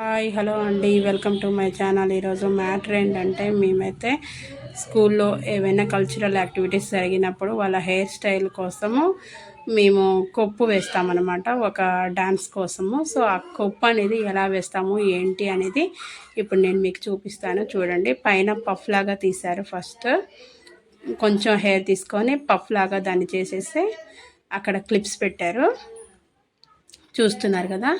Hi hello అండి. Welcome to my channel. ఈరోజు matter ఏంటంటే మేమైతే స్కూల్లో ఏవైనా కల్చరల్ యాక్టివిటీస్ జరిగినప్పుడు వాళ్ళ హెయిర్ స్టైల్ కోసము మేము కొప్పు వేస్తామన్నమాట ఒక డ్యాన్స్ కోసము. సో ఆ కొప్పు అనేది ఎలా వేస్తాము ఏంటి అనేది ఇప్పుడు నేను మీకు చూపిస్తాను. చూడండి పైన పఫ్ లాగా తీశారు ఫస్ట్. కొంచెం హెయిర్ తీసుకొని పఫ్ లాగా దాన్ని చేసేసి అక్కడ క్లిప్స్ పెట్టారు. చూస్తున్నారు కదా?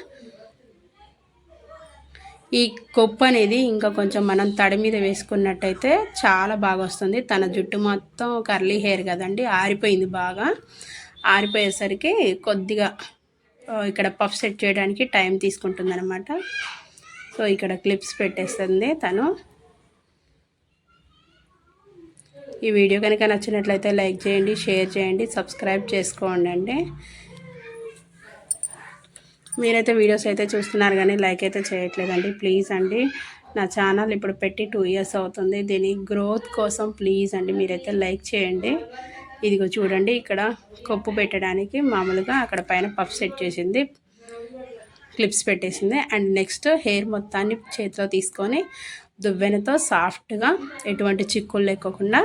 ఈ కొప్పు అనేది ఇంకా కొంచెం మనం తడి మీద వేసుకున్నట్టయితే చాలా బాగా వస్తుంది. తన జుట్టు మొత్తం కర్లీ హెయిర్ కదండి. ఆరిపోయింది బాగా. ఆరిపోయేసరికి కొద్దిగా ఇక్కడ పఫ్ సెట్ చేయడానికి టైం తీసుకుంటుంది అనమాట సో ఇక్కడ క్లిప్స్ పెట్టేస్తుంది తను. ఈ వీడియో కనుక నచ్చినట్లయితే లైక్ చేయండి షేర్ చేయండి సబ్స్క్రైబ్ చేసుకోండి అండి మీరైతే వీడియోస్ అయితే చూస్తున్నారు కానీ లైక్ అయితే చేయట్లేదండి. ప్లీజ్ అండి నా ఛానల్ ఇప్పుడు పెట్టి టూ ఇయర్స్ అవుతుంది. దీని గ్రోత్ కోసం ప్లీజ్ అండి మీరైతే లైక్ చేయండి. ఇదిగో చూడండి ఇక్కడ కొప్పు పెట్టడానికి మామూలుగా అక్కడ పైన పఫ్ సెట్ చేసింది క్లిప్స్ పెట్టేసింది. అండ్ నెక్స్ట్ హెయిర్ మొత్తాన్ని చేతిలో తీసుకొని దువ్వెనతో సాఫ్ట్గా ఎటువంటి చిక్కులు లేకోకుండా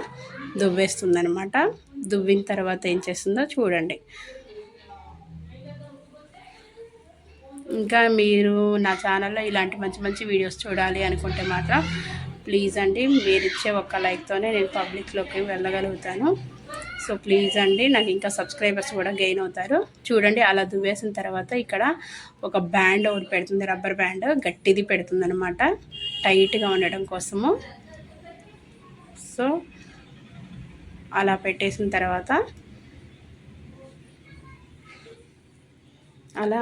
దువ్వేస్తుంది అనమాట దువ్విన తర్వాత ఏం చేస్తుందో చూడండి. ఇంకా మీరు నా ఛానల్లో ఇలాంటి మంచి మంచి వీడియోస్ చూడాలి అనుకుంటే మాత్రం ప్లీజ్ అండి మీరు ఇచ్చే ఒక్క లైక్తోనే నేను పబ్లిక్లోకి వెళ్ళగలుగుతాను. సో ప్లీజ్ అండి నాకు ఇంకా సబ్స్క్రైబర్స్ కూడా గెయిన్ అవుతారు. చూడండి అలా దువ్వేసిన తర్వాత ఇక్కడ ఒక బ్యాండ్ ఒకటి పెడుతుంది రబ్బర్ బ్యాండ్ గట్టిది పెడుతుంది అనమాట టైట్గా ఉండడం కోసము. సో అలా పెట్టేసిన తర్వాత అలా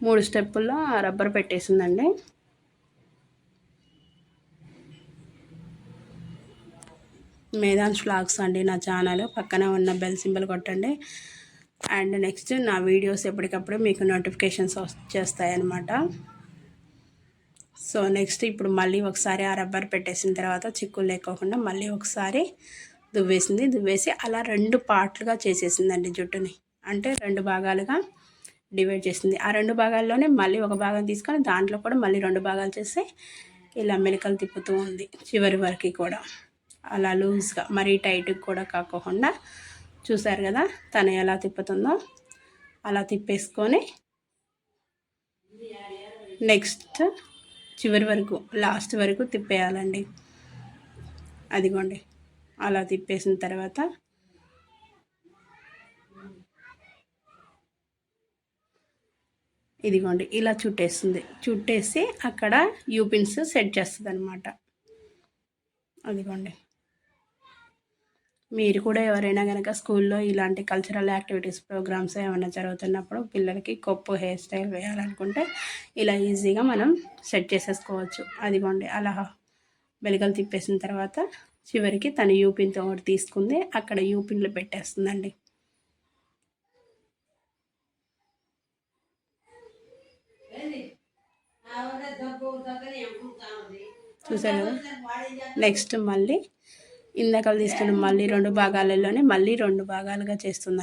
మూడు స్టెప్పుల్లో రబ్బర్ పెట్టేసిందండి. మేధాన్స్ ఫ్లాగ్స్ అండి నా ఛానల్. పక్కన ఉన్న బెల్ సింబల్ కొట్టండి. అండ్ నెక్స్ట్ నా వీడియోస్ ఎప్పటికప్పుడు మీకు నోటిఫికేషన్స్ వచ్చేస్తాయన్నమాట సో నెక్స్ట్ ఇప్పుడు మళ్ళీ ఒకసారి ఆ రబ్బర్ పెట్టేసిన తర్వాత చిక్కులు లేకోకుండా మళ్ళీ ఒకసారి దువ్వేసింది. దువ్వేసి అలా రెండు పార్ట్లుగా చేసేసిందండి జుట్టుని. అంటే రెండు భాగాలుగా డివైడ్ చేసింది. ఆ రెండు భాగాల్లోనే మళ్ళీ ఒక భాగం తీసుకొని దాంట్లో కూడా మళ్ళీ రెండు భాగాలు చేస్తే ఇలా మెలికలు తిప్పుతూ ఉంది చివరి వరకు కూడా. అలా లూజ్గా మరీ టైట్కి కూడా కాకోకుండా చూసారు కదా తను ఎలా తిప్పుతుందో. అలా తిప్పేసుకొని నెక్స్ట్ చివరి వరకు లాస్ట్ వరకు తిప్పేయాలండి. అదిగోండి. అలా తిప్పేసిన తర్వాత ఇదిగోండి ఇలా చుట్టేస్తుంది. చుట్టేసి అక్కడ యూపిన్స్ సెట్ చేస్తుంది అనమాట అదిగోండి. మీరు కూడా ఎవరైనా కనుక స్కూల్లో ఇలాంటి కల్చరల్ యాక్టివిటీస్ ప్రోగ్రామ్స్ ఏమైనా జరుగుతున్నప్పుడు పిల్లలకి కొప్పు హెయిర్ స్టైల్ వేయాలనుకుంటే ఇలా ఈజీగా మనం సెట్ చేసేసుకోవచ్చు. అదిగోండి అలా వెలుగలు తిప్పేసిన తర్వాత చివరికి తను యూపిన్తో ఒకటి తీసుకుంది. అక్కడ యూపిన్లు పెట్టేస్తుందండి. కదా? నెక్స్ట్ మళ్ళీ ఇందాక తీసుకున్న మళ్ళీ రెండు భాగాలలోనే మళ్ళీ రెండు భాగాలుగా చేస్తుంది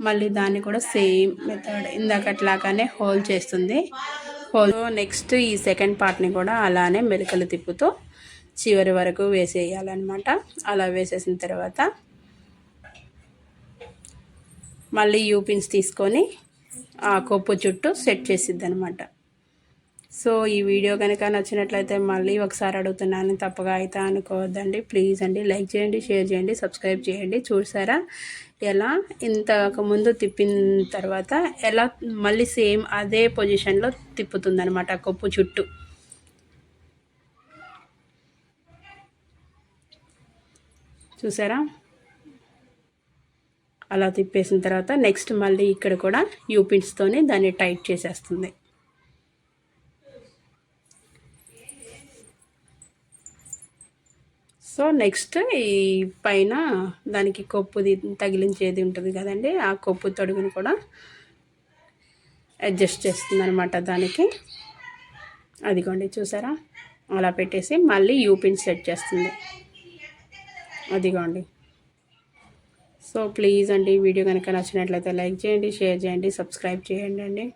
మళ్ళీ దాన్ని కూడా సేమ్ మెథడ్ ఇందాకట్లాగానే హోల్ చేస్తుంది. హోల్ నెక్స్ట్ ఈ సెకండ్ పార్ట్ని కూడా అలానే మెలకలు తిప్పుతూ చివరి వరకు వేసేయాలన్నమాట. అలా వేసేసిన తర్వాత మళ్ళీ యూపిన్స్ తీసుకొని ఆ కొప్పు చుట్టూ సెట్ చేసిద్ది అనమాట సో ఈ వీడియో కనుక నచ్చినట్లయితే మళ్ళీ ఒకసారి అడుగుతున్నాను తప్పగా అయితే అనుకోవద్దండి. ప్లీజ్ అండి లైక్ చేయండి షేర్ చేయండి సబ్స్క్రైబ్ చేయండి. చూసారా? ఎలా? ఇంతకు ముందు తిప్పిన తర్వాత ఎలా? మళ్ళీ సేమ్ అదే పొజిషన్లో తిప్పుతుంది అనమాట కొప్పు చుట్టూ. చూసారా? అలా తిప్పేసిన తర్వాత నెక్స్ట్ మళ్ళీ ఇక్కడ కూడా యూపిన్స్తోనే దాన్ని టైట్ చేసేస్తుంది. సో నెక్స్ట్ ఈ పైన దానికి కొప్పుది తగిలించేది ఉంటుంది కదండి. ఆ కొప్పు తొడుగుని కూడా అడ్జస్ట్ చేస్తుంది అనమాట దానికి. అదిగోండి చూసారా? అలా పెట్టేసి మళ్ళీ యూపిన్ సెట్ చేస్తుంది. అదిగోండి. సో ప్లీజ్ అండి వీడియో కనుక నచ్చినట్లయితే లైక్ చేయండి షేర్ చేయండి సబ్స్క్రైబ్ చేయండి అండి.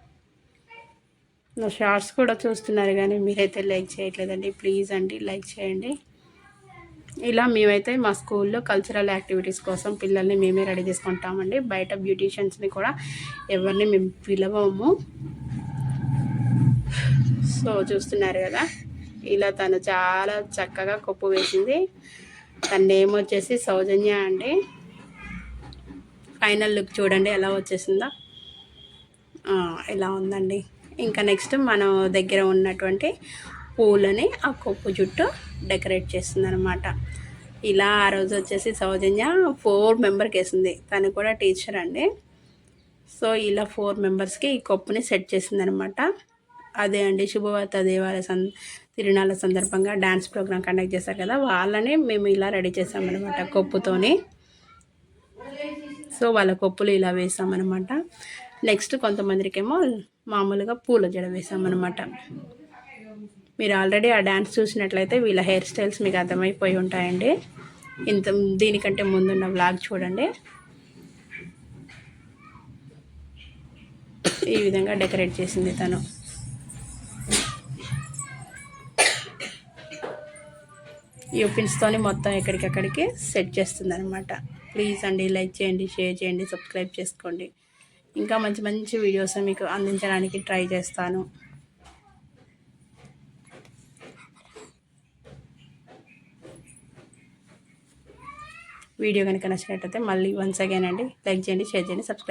నా షార్ట్స్ కూడా చూస్తున్నారు కానీ మీరైతే లైక్ చేయట్లేదండి. ప్లీజ్ అండి లైక్ చేయండి. ఇలా మేమైతే మా స్కూల్లో కల్చరల్ యాక్టివిటీస్ కోసం పిల్లల్ని మేమే రెడీ చేసుకుంటామండి. బయట బ్యూటీషియన్స్ని కూడా ఎవరిని మేము పిలవము. సో చూస్తున్నారు కదా ఇలా తను చాలా చక్కగా కొప్పు వేసింది. తన నేమ్ వచ్చేసి సౌజన్య అండి. ఫైనల్ లుక్ చూడండి ఎలా వచ్చేసిందో. ఇలా ఉందండి. ఇంకా నెక్స్ట్ మన దగ్గర ఉన్నటువంటి పూలని ఆ కొప్పు చుట్టూ డెకరేట్ చేస్తుంది అనమాట ఇలా ఆ రోజు వచ్చేసి సౌజన్య ఫోర్ మెంబర్కి వేసింది. తను కూడా టీచర్ అండి. సో ఇలా ఫోర్ మెంబర్స్కి ఈ కొప్పుని సెట్ చేసింది అనమాట అదే అండి శుభవార్త దేవాలయ సం తిరునాళ్ళ సందర్భంగా డ్యాన్స్ ప్రోగ్రామ్ కండక్ట్ చేశారు కదా వాళ్ళని మేము ఇలా రెడీ చేసామన్నమాట కొప్పుతోని. సో వాళ్ళ కొప్పులు ఇలా వేసామన్నమాట. నెక్స్ట్ కొంతమందికేమో మామూలుగా పూల జడ వేసామన్నమాట. మీరు ఆల్రెడీ ఆ డ్యాన్స్ చూసినట్లయితే వీళ్ళ హెయిర్ స్టైల్స్ మీకు అర్థమైపోయి ఉంటాయండి. ఇంత దీనికంటే ముందున్న వ్లాగ్ చూడండి. ఈ విధంగా డెకరేట్ చేసింది తను. యూపిన్స్తోని మొత్తం ఎక్కడికక్కడికి సెట్ చేస్తుంది అనమాట ప్లీజ్ అండి లైక్ చేయండి షేర్ చేయండి సబ్స్క్రైబ్ చేసుకోండి. ఇంకా మంచి మంచి వీడియోస్ మీకు అందించడానికి ట్రై చేస్తాను. వీడియో కనుక నచ్చినట్లయితే మళ్ళీ వన్స్ అగైన్ అండి. లైక్ చేయండి షేర్ చేయండి సబ్స్క్రైబ్